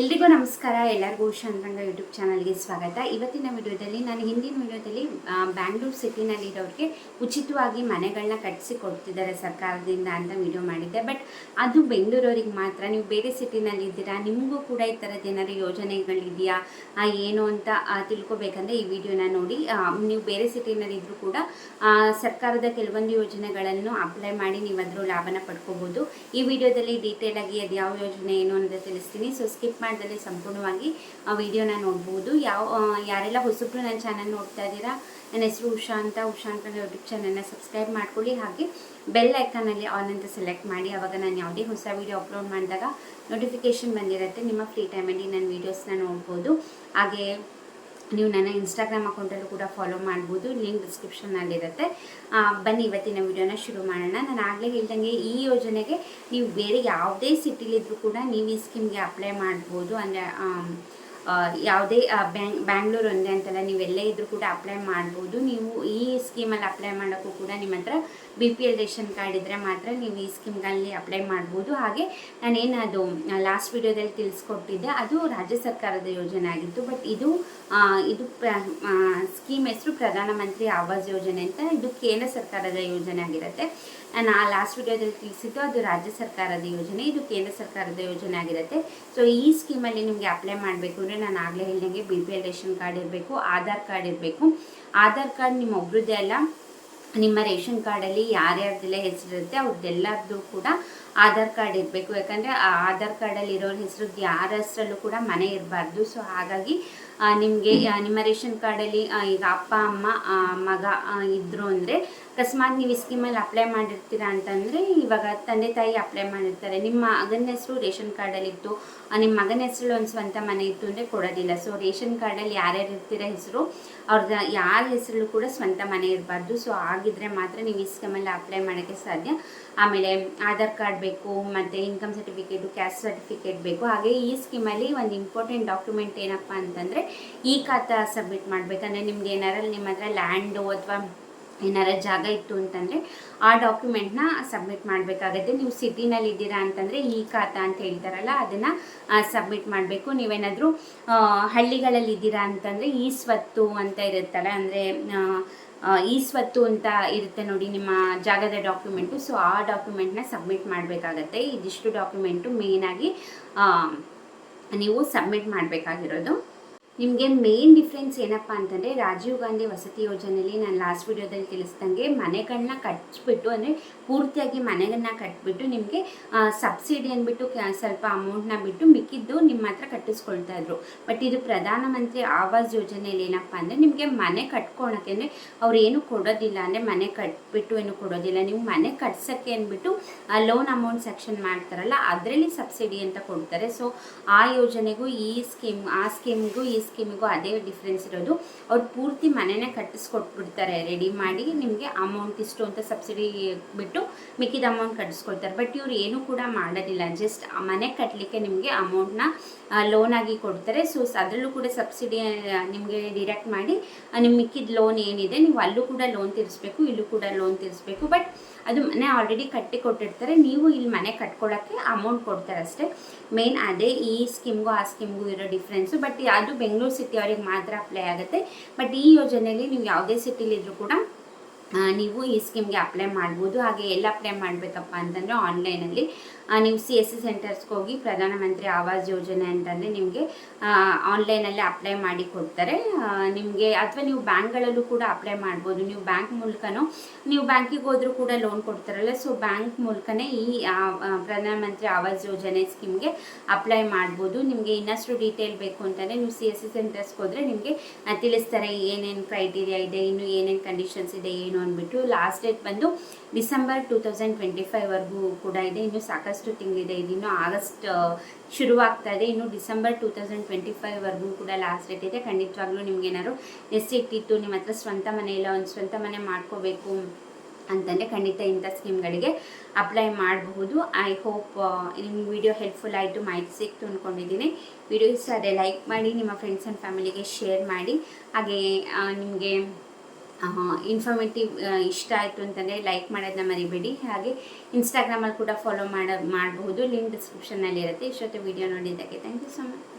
ಎಲ್ರಿಗೂ ನಮಸ್ಕಾರ. ಎಲ್ಲರಿಗೂ ಶಾಂತರಂಗ ಯೂಟ್ಯೂಬ್ ಚಾನಲ್ಗೆ ಸ್ವಾಗತ. ಇವತ್ತಿನ ವಿಡಿಯೋದಲ್ಲಿ ನಾನು ಹಿಂದಿನ ವಿಡಿಯೋದಲ್ಲಿ ಬ್ಯಾಂಗ್ಳೂರು ಸಿಟಿನಲ್ಲಿರೋರಿಗೆ ಉಚಿತವಾಗಿ ಮನೆಗಳನ್ನ ಕಟ್ಟಿಸಿ ಕೊಡ್ತಿದ್ದಾರೆ ಸರ್ಕಾರದಿಂದ ಅಂತ ವಿಡಿಯೋ ಮಾಡಿದ್ದೆ. ಬಟ್ ಅದು ಬೆಂಗಳೂರವ್ರಿಗೆ ಮಾತ್ರ. ನೀವು ಬೇರೆ ಸಿಟಿನಲ್ಲಿ ಇದ್ದೀರಾ? ನಿಮಗೂ ಕೂಡ ಈ ಥರದ್ದು ಏನಾದ್ರು ಯೋಜನೆಗಳಿದೆಯಾ? ಏನು ಅಂತ ತಿಳ್ಕೊಬೇಕಂದ್ರೆ ಈ ವಿಡಿಯೋನ ನೋಡಿ. ನೀವು ಬೇರೆ ಸಿಟಿನಲ್ಲಿ ಇದ್ರೂ ಕೂಡ ಸರ್ಕಾರದ ಕೆಲವೊಂದು ಯೋಜನೆಗಳನ್ನು ಅಪ್ಲೈ ಮಾಡಿ ನೀವು ಅದರ ಲಾಭನ ಪಡ್ಕೋಬೋದು. ಈ ವಿಡಿಯೋದಲ್ಲಿ ಡೀಟೇಲಾಗಿ ಅದು ಯಾವ ಯೋಜನೆ ಏನು ಅಂತ ತಿಳಿಸ್ತೀನಿ. ಸೊ ಸ್ಕಿಪ್ ಮಾಡ್ದಲ್ಲಿ ಸಂಪೂರ್ಣವಾಗಿ, ಆ ವಿಡಿಯೋನ ನೋಡ್ಬೋದು. ಯಾವ ಯಾರೆಲ್ಲ ಹೊಸಬ್ರು ನನ್ನ ಚಾನಲ್ ನೋಡ್ತಾ ಇದ್ದೀರಾ, ನನ್ನ ಹೆಸರು ಉಷಾ ಅಂತ. ಉಷಾ ಅಂತ ಯೂಟ್ಯೂಬ್ ಚಾನಲ್ನ ಸಬ್ಸ್ಕ್ರೈಬ್ ಮಾಡ್ಕೊಳ್ಳಿ. ಹಾಗೆ ಬೆಲ್ ಐಕಾನಲ್ಲಿ ಆನ್ ಅಂತ ಸೆಲೆಕ್ಟ್ ಮಾಡಿ. ಆವಾಗ ನಾನು ಯಾವುದೇ ಹೊಸ ವೀಡಿಯೋ ಅಪ್ಲೋಡ್ ಮಾಡಿದಾಗ ನೋಟಿಫಿಕೇಷನ್ ಬಂದಿರುತ್ತೆ. ನಿಮ್ಮ ಫ್ರೀ ಟೈಮಲ್ಲಿ ನನ್ನ ವೀಡಿಯೋಸ್ನ ನೋಡ್ಬೋದು. ಹಾಗೆ ನೀವು ನನ್ನ ಇನ್ಸ್ಟಾಗ್ರಾಮ್ ಅಕೌಂಟಲ್ಲೂ ಕೂಡ ಫಾಲೋ ಮಾಡ್ಬೋದು. ಲಿಂಕ್ ಡಿಸ್ಕ್ರಿಪ್ಷನ್ನಲ್ಲಿರುತ್ತೆ ಬನ್ನಿ, ಇವತ್ತಿನ ವಿಡಿಯೋನ ಶುರು ಮಾಡೋಣ. ನಾನು ಆಗಲೇ ಹೇಳ್ದಂಗೆ ಈ ಯೋಜನೆಗೆ ನೀವು ಬೇರೆ ಯಾವುದೇ ಸಿಟಿಲಿದ್ದರೂ ಕೂಡ ನೀವು ಈ ಸ್ಕೀಮ್ಗೆ ಅಪ್ಲೈ ಮಾಡ್ಬೋದು. ಅಂದರೆ ಯಾವುದೇ ಬ್ಯಾಂಗ್ ಬ್ಯಾಂಗ್ಳೂರ್ ಒಂದೇ ಅಂತಲ್ಲ, ನೀವು ಇದ್ದರೂ ಕೂಡ ಅಪ್ಲೈ ಮಾಡ್ಬೋದು. ನೀವು ಈ ಸ್ಕೀಮಲ್ಲಿ ಅಪ್ಲೈ ಮಾಡೋಕ್ಕೂ ಕೂಡ ನಿಮ್ಮ ಹತ್ರ B P L ration card ಇದ್ದರೆ ಮಾತ್ರ ನೀವು ಈ ಸ್ಕೀಮ್ಗಳಲ್ಲಿ ಅಪ್ಲೈ ಮಾಡ್ಬೋದು. ಹಾಗೆ ನಾನೇನು ಅದು ಲಾಸ್ಟ್ ವಿಡಿಯೋದಲ್ಲಿ ತಿಳಿಸ್ಕೊಟ್ಟಿದ್ದೆ, ಅದು ರಾಜ್ಯ ಸರ್ಕಾರದ ಯೋಜನೆ ಆಗಿತ್ತು. ಬಟ್ ಇದು ಇದು ಸ್ಕೀಮ್ ಹೆಸರು ಪ್ರಧಾನಮಂತ್ರಿ ಆವಾಸ್ ಯೋಜನೆ ಅಂತ, ಇದು ಕೇಂದ್ರ ಸರ್ಕಾರದ ಯೋಜನೆ ಆಗಿರುತ್ತೆ. ನಾನು ಆ ಲಾಸ್ಟ್ ವಿಡಿಯೋದಲ್ಲಿ ತಿಳಿಸಿದ್ದು ಅದು ರಾಜ್ಯ ಸರ್ಕಾರದ ಯೋಜನೆ, ಇದು ಕೇಂದ್ರ ಸರ್ಕಾರದ ಯೋಜನೆ ಆಗಿರುತ್ತೆ. ಸೊ ಈ ಸ್ಕೀಮಲ್ಲಿ ನಿಮಗೆ ಅಪ್ಲೈ ಮಾಡಬೇಕು ಅಂದರೆ ನಾನು ಆಗಲೇ ಹೇಳಿದಂಗೆ B P L ration card ಇರಬೇಕು, ಆಧಾರ್ ಕಾರ್ಡ್ ಇರಬೇಕು. ಆಧಾರ್ ಕಾರ್ಡ್ ನಿಮ್ಮ ಒಬ್ರದ್ದೇ ಅಲ್ಲ, ನಿಮ್ಮ ರೇಷನ್ ಕಾರ್ಡಲ್ಲಿ ಯಾರ್ಯಾರ್ದೆಲ್ಲ ಹೆಸರಿರುತ್ತೆ ಅವ್ರದ್ದೆಲ್ಲರದ್ದು ಕೂಡ ಆಧಾರ್ ಕಾರ್ಡ್ ಇರಬೇಕು. ಯಾಕಂದರೆ ಆಧಾರ್ ಕಾರ್ಡಲ್ಲಿ ಇರೋರ ಹೆಸರು ಯಾರ ಹೆಸರಲ್ಲೂ ಕೂಡ ಮನೆ ಇರಬಾರ್ದು. ಸೊ ಹಾಗಾಗಿ ನಿಮಗೆ ನಿಮ್ಮ ರೇಷನ್ ಕಾರ್ಡಲ್ಲಿ ಈಗ ಅಪ್ಪ, ಅಮ್ಮ ಮಗ ಇದ್ದರು ಅಂದರೆ ಅಕಸ್ಮಾತ್ ನೀವು ಈ ಸ್ಕೀಮಲ್ಲಿ ಅಪ್ಲೈ ಮಾಡಿರ್ತೀರಾ ಅಂತಂದರೆ ಇವಾಗ ತಂದೆ ತಾಯಿ ಅಪ್ಲೈ ಮಾಡಿರ್ತಾರೆ. ನಿಮ್ಮ ಮಗನ ಹೆಸರು ರೇಷನ್ ಕಾರ್ಡಲ್ಲಿ ಇತ್ತು. ನಿಮ್ಮ ಮಗನ ಹೆಸರು ಒಂದು ಸ್ವಂತ ಮನೆ ಇತ್ತು ಅಂದರೆ ಕೊಡೋದಿಲ್ಲ. ಸೊ ರೇಷನ್ ಕಾರ್ಡಲ್ಲಿ ಯಾರ್ಯಾರು ಇರ್ತೀರ ಹೆಸರು ಅವ್ರದ್ದು ಯಾರ ಹೆಸರು ಕೂಡ ಸ್ವಂತ ಮನೆ ಇರಬಾರ್ದು. ಸೊ ಆಗಿದ್ರೆ ಮಾತ್ರ ನೀವು ಈ ಸ್ಕೀಮಲ್ಲಿ ಅಪ್ಲೈ ಮಾಡೋಕ್ಕೆ ಸಾಧ್ಯ. ಆಮೇಲೆ ಆಧಾರ್ ಕಾರ್ಡ್ ಬೇಕು, ಮತ್ತು ಇನ್ಕಮ್ ಸರ್ಟಿಫಿಕೇಟು ಕ್ಯಾಸ್ಟ್ ಸರ್ಟಿಫಿಕೇಟ್ ಬೇಕು. ಹಾಗೆ ಈ ಸ್ಕೀಮಲ್ಲಿ ಒಂದು ಇಂಪಾರ್ಟೆಂಟ್ ಡಾಕ್ಯುಮೆಂಟ್ ಏನಪ್ಪ ಅಂತಂದರೆ ಈ ಖಾತಾ ಸಬ್ಮಿಟ್ ಮಾಡಬೇಕಂದ್ರೆ ನಿಮ್ಗೆ ಏನಾರ ನಿಮ್ಮ ಹತ್ರ ಲ್ಯಾಂಡು ಅಥವಾ ಏನಾರ ಜಾಗ ಇತ್ತು ಅಂತಂದರೆ ಆ ಡಾಕ್ಯುಮೆಂಟ್ನ ಸಬ್ಮಿಟ್ ಮಾಡಬೇಕಾಗತ್ತೆ. ನೀವು ಸಿಟಿನಲ್ಲಿ ಇದ್ದೀರಾ ಅಂತಂದರೆ ಈ ಖಾತಾ ಅಂತ ಹೇಳ್ತಾರಲ್ಲ, ಅದನ್ನು ಸಬ್ಮಿಟ್ ಮಾಡಬೇಕು. ನೀವೇನಾದರೂ ಹಳ್ಳಿಗಳಲ್ಲಿ ಇದ್ದೀರಾ ಅಂತಂದರೆ ಈ ಸ್ವತ್ತು ಅಂತ ಇರುತ್ತಲ್ಲ, ಅಂದರೆ ಈ ಸ್ವತ್ತು ಅಂತ ಇರುತ್ತೆ ನೋಡಿ ನಿಮ್ಮ ಜಾಗದ ಡಾಕ್ಯುಮೆಂಟು ಸೊ ಆ ಡಾಕ್ಯುಮೆಂಟ್ನ ಸಬ್ಮಿಟ್ ಮಾಡಬೇಕಾಗತ್ತೆ. ಇದಿಷ್ಟು ಡಾಕ್ಯುಮೆಂಟು ಮೇಯ್ನಾಗಿ ನೀವು ಸಬ್ಮಿಟ್ ಮಾಡಬೇಕಾಗಿರೋದು. ನಿಮಗೆ ಮೇನ್ ಡಿಫ್ರೆನ್ಸ್ ಏನಪ್ಪ ಅಂತಂದರೆ ರಾಜೀವ್ ಗಾಂಧಿ ವಸತಿ ಯೋಜನೆಯಲ್ಲಿ ನಾನು ಲಾಸ್ಟ್ ವಿಡಿಯೋದಲ್ಲಿ ತಿಳಿಸ್ದಂಗೆ ಮನೆಗಳನ್ನ ಕಟ್ಬಿಟ್ಟು ಅಂದರೆ ಪೂರ್ತಿಯಾಗಿ ಮನೆಗಳನ್ನ ಕಟ್ಬಿಟ್ಟು ನಿಮಗೆ ಸಬ್ಸಿಡಿ ಅಂದ್ಬಿಟ್ಟು ಸ್ವಲ್ಪ ಅಮೌಂಟ್ನ ಬಿಟ್ಟು ಮಿಕ್ಕಿದ್ದು ನಿಮ್ಮ ಹತ್ರ ಕಟ್ಟಿಸ್ಕೊಳ್ತಾ ಇದ್ರು. ಬಟ್ ಇದು ಪ್ರಧಾನಮಂತ್ರಿ ಆವಾಸ್ ಯೋಜನೆಯಲ್ಲಿ ಏನಪ್ಪ ಅಂದರೆ ನಿಮಗೆ ಮನೆ ಕಟ್ಕೊಳಕ್ಕೆ ಅಂದರೆ ಅವ್ರು ಏನು ಕೊಡೋದಿಲ್ಲ, ಅಂದರೆ ಮನೆ ಕಟ್ಬಿಟ್ಟು ಏನು ಕೊಡೋದಿಲ್ಲ. ನೀವು ಮನೆ ಕಟ್ಸೋಕ್ಕೆ ಅಂದ್ಬಿಟ್ಟು ಲೋನ್ ಅಮೌಂಟ್ ಸೆಕ್ಷನ್ ಮಾಡ್ತಾರಲ್ಲ, ಅದರಲ್ಲಿ ಸಬ್ಸಿಡಿ ಅಂತ ಕೊಡ್ತಾರೆ. ಸೊ ಆ ಯೋಜನೆಗೂ ಈ ಸ್ಕೀಮ್ ಆ ಸ್ಕೀಮ್ಗೂ ಈ ಸ್ಕೀಮಿಗೂ ಅದೇ ಡಿಫ್ರೆನ್ಸ್ ಇರೋದು. ಅವ್ರು ಪೂರ್ತಿ ಮನೆನೇ ಕಟ್ಟಿಸ್ಕೊಟ್ಬಿಡ್ತಾರೆ ರೆಡಿ ಮಾಡಿ ನಿಮಗೆ ಅಮೌಂಟ್ ಇಷ್ಟು ಅಂತ ಸಬ್ಸಿಡಿ ಬಿಟ್ಟು ಮಿಕ್ಕಿದ ಅಮೌಂಟ್ ಕಟ್ಟಿಸ್ಕೊಳ್ತಾರೆ ಬಟ್ ಇವ್ರು ಏನೂ ಕೂಡ ಮಾಡೋದಿಲ್ಲ. ಜಸ್ಟ್ ಮನೆ ಕಟ್ಟಲಿಕ್ಕೆ ನಿಮಗೆ ಅಮೌಂಟ್ನ ಲೋನ್ ಆಗಿ ಕೊಡ್ತಾರೆ. ಸೊ ಅದರಲ್ಲೂ ಕೂಡ ಸಬ್ಸಿಡಿ ನಿಮಗೆ ಡಿರೆಕ್ಟ್ ಮಾಡಿ ನಿಮ್ಮ ಮಿಕ್ಕಿದ ಲೋನ್ ಏನಿದೆ, ನೀವು ಅಲ್ಲೂ ಕೂಡ ಲೋನ್ ತೀರಿಸ್ಬೇಕು, ಇಲ್ಲೂ ಕೂಡ ಲೋನ್ ತೀರಿಸ್ಬೇಕು. ಬಟ್ ಅದು ಮನೆ ಆಲ್ರೆಡಿ ಕಟ್ಟಿ ಕೊಟ್ಟಿರ್ತಾರೆ. ನೀವು ಇಲ್ಲಿ ಮನೆ ಕಟ್ಕೊಳ್ಳೋಕ್ಕೆ ಅಮೌಂಟ್ ಕೊಡ್ತಾರೆ ಅಷ್ಟೇ. ಮೇನ್ ಅದೇ ಈ ಸ್ಕೀಮ್ಗೂ ಆ ಸ್ಕೀಮ್ಗೂ ಇರೋ ಡಿಫ್ರೆನ್ಸು ಬಟ್ ಅದು ಬೆಂಗಳೂರು ಸಿಟಿ ಅವ್ರಿಗೆ ಮಾತ್ರ ಅಪ್ಲೈ ಆಗುತ್ತೆ. ಬಟ್ ಈ ಯೋಜನೆಯಲ್ಲಿ ನೀವು ಯಾವುದೇ ಸಿಟಿಲಿದ್ರೂ ಕೂಡ ನೀವು ಈ ಸ್ಕೀಮ್ಗೆ ಅಪ್ಲೈ ಮಾಡ್ಬೋದು. ಹಾಗೆ ಎಲ್ಲ ಅಪ್ಲೈ ಮಾಡಬೇಕಪ್ಪ ಅಂತಂದರೆ ಆನ್ಲೈನಲ್ಲಿ ನೀವು ಸಿ ಎಸ್ ಸಿ ಸೆಂಟರ್ಸ್ಗೆ ಹೋಗಿ ಪ್ರಧಾನಮಂತ್ರಿ ಆವಾಸ್ ಯೋಜನೆ ಅಂತಂದರೆ ನಿಮಗೆ ಆನ್ಲೈನಲ್ಲಿ ಅಪ್ಲೈ ಮಾಡಿ ಕೊಡ್ತಾರೆ. ನಿಮಗೆ ಅಥವಾ ನೀವು ಬ್ಯಾಂಕ್ಗಳಲ್ಲೂ ಕೂಡ ಅಪ್ಲೈ ಮಾಡ್ಬೋದು. ನೀವು ಬ್ಯಾಂಕ್ ಮೂಲಕನೂ, ನೀವು ಬ್ಯಾಂಕಿಗೆ ಹೋದರೂ ಕೂಡ ಲೋನ್ ಕೊಡ್ತಾರಲ್ಲ. ಸೊ ಬ್ಯಾಂಕ್ ಮೂಲಕನೇ ಈ ಪ್ರಧಾನಮಂತ್ರಿ ಆವಾಸ್ ಯೋಜನೆ ಸ್ಕೀಮ್ಗೆ ಅಪ್ಲೈ ಮಾಡ್ಬೋದು. ನಿಮಗೆ ಇನ್ನಷ್ಟು ಡೀಟೇಲ್ ಬೇಕು ಅಂತಂದರೆ ನೀವು ಸಿ ಎಸ್ ಸಿ ಸೆಂಟರ್ಸ್ಗೆ ಹೋದರೆ ನಿಮಗೆ ತಿಳಿಸ್ತಾರೆ ಏನೇನು ಕ್ರೈಟೀರಿಯಾ ಇದೆ, ಇನ್ನು ಏನೇನು ಕಂಡೀಷನ್ಸ್ ಇದೆ, ಏನು ಅಂದ್ಬಿಟ್ಟು ಲಾಸ್ಟ್ ಡೇಟ್ ಬಂದು ಡಿಸೆಂಬರ್ ಟೂ ತೌಸಂಡ್ ಟ್ವೆಂಟಿ ಫೈವ್ವರೆಗೂ ಕೂಡ ಇದೆ. ಇನ್ನು ಸಾಕಷ್ಟು ತಿಂಗಳಿದೆ. ಇದಿನ್ನು ಆಗಸ್ಟ್ ಶುರುವಾಗ್ತಾ ಇದೆ. ಇನ್ನು ಡಿಸೆಂಬರ್ ಟೂ ತೌಸಂಡ್ ಟ್ವೆಂಟಿ ಫೈವ್ವರೆಗೂ ಕೂಡ ಲಾಸ್ಟ್ ಡೇಟ್ ಇದೆ. ಖಂಡಿತವಾಗ್ಲೂ ನಿಮ್ಗೇನಾದ್ರು ಎಸ್ ಇಟ್ಟಿತ್ತು, ನಿಮ್ಮ ಹತ್ರ ಸ್ವಂತ ಮನೆ ಇಲ್ಲ, ಒಂದು ಸ್ವಂತ ಮನೆ ಮಾಡ್ಕೋಬೇಕು ಅಂತಂದರೆ ಖಂಡಿತ ಇಂಥ ಸ್ಕೀಮ್ಗಳಿಗೆ ಅಪ್ಲೈ ಮಾಡಬಹುದು. ಐ ಹೋಪ್ ನಿಮ್ಮ ವಿಡಿಯೋ ಹೆಲ್ಪ್ಫುಲ್ ಆಯಿತು. ಮಾಹಿತಿ ಸಿಕ್ತು ಅಂದ್ಕೊಂಡಿದ್ದೀನಿ ವಿಡಿಯೋ ಇಷ್ಟ ಆದರೆ ಲೈಕ್ ಮಾಡಿ, ನಿಮ್ಮ ಫ್ರೆಂಡ್ಸ್ ಆ್ಯಂಡ್ ಫ್ಯಾಮಿಲಿಗೆ ಶೇರ್ ಮಾಡಿ. ಹಾಗೆ ನಿಮಗೆ ಇನ್ಫಾರ್ಮೇಟಿವ್ ಇಷ್ಟ ಆಯಿತು ಅಂತಂದರೆ ಲೈಕ್ ಮಾಡೋದನ್ನ ಮರಿಬೇಡಿ. ಹಾಗೆ ಇನ್ಸ್ಟಾಗ್ರಾಮಲ್ಲಿ ಕೂಡ ಫಾಲೋ ಮಾಡ ಮಾಡಬಹುದು ಲಿಂಕ್ ಡಿಸ್ಕ್ರಿಪ್ಷನಲ್ಲಿ ಇರುತ್ತೆ ಇಷ್ಟೊತ್ತು ವಿಡಿಯೋ ನೋಡಿದ್ದಕ್ಕೆ ಥ್ಯಾಂಕ್ ಯು ಸೊ ಮಚ್